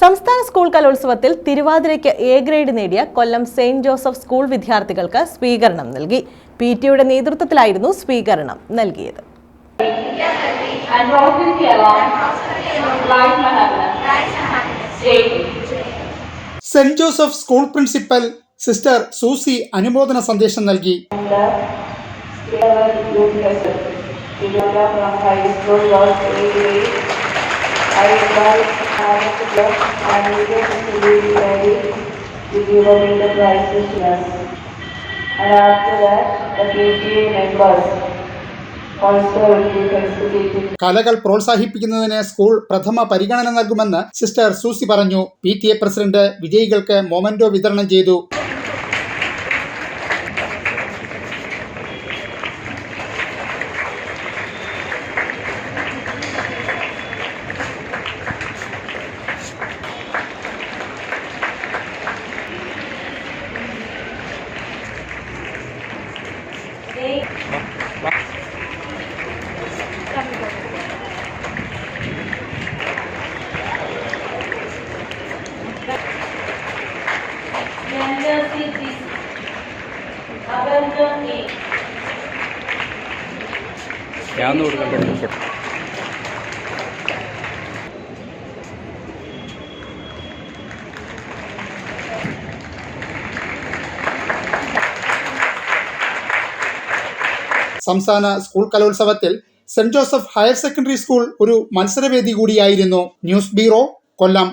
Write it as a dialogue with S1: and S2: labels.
S1: സംസ്ഥാന സ്കൂൾ കലോത്സവത്തിൽ തിരുവാതിരയ്ക്ക് A grade നേടിയ കൊല്ലം സെയിന്റ് ജോസഫ് സ്കൂൾ വിദ്യാർത്ഥികൾക്ക് സ്വീകരണം നൽകി പി ടിയുടെ നേതൃത്വത്തിലായിരുന്നു സ്വീകരണം നൽകിയത്.
S2: Saint Joseph school principal sister Susie അനുമോദന സന്ദേശം നൽകി കലകൾ പ്രോത്സാഹിപ്പിക്കുന്നതിനെ സ്കൂൾ പ്രഥമ പരിഗണന നൽകുമെന്ന് സിസ്റ്റർ സൂസി പറഞ്ഞു. പി ടി പ്രസിഡന്റ് വിജയികൾക്ക് മൊമെന്റോ വിതരണം ചെയ്തു.
S3: ഞാൻ ഒന്ന് കൊടുക്കട്ടെ
S2: സംസ്ഥാന സ്കൂൾ കലോത്സവത്തിൽ saint Joseph higher secondary school ഒരു മത്സരവേദി കൂടിയായിരുന്നു. News bureau Kollam.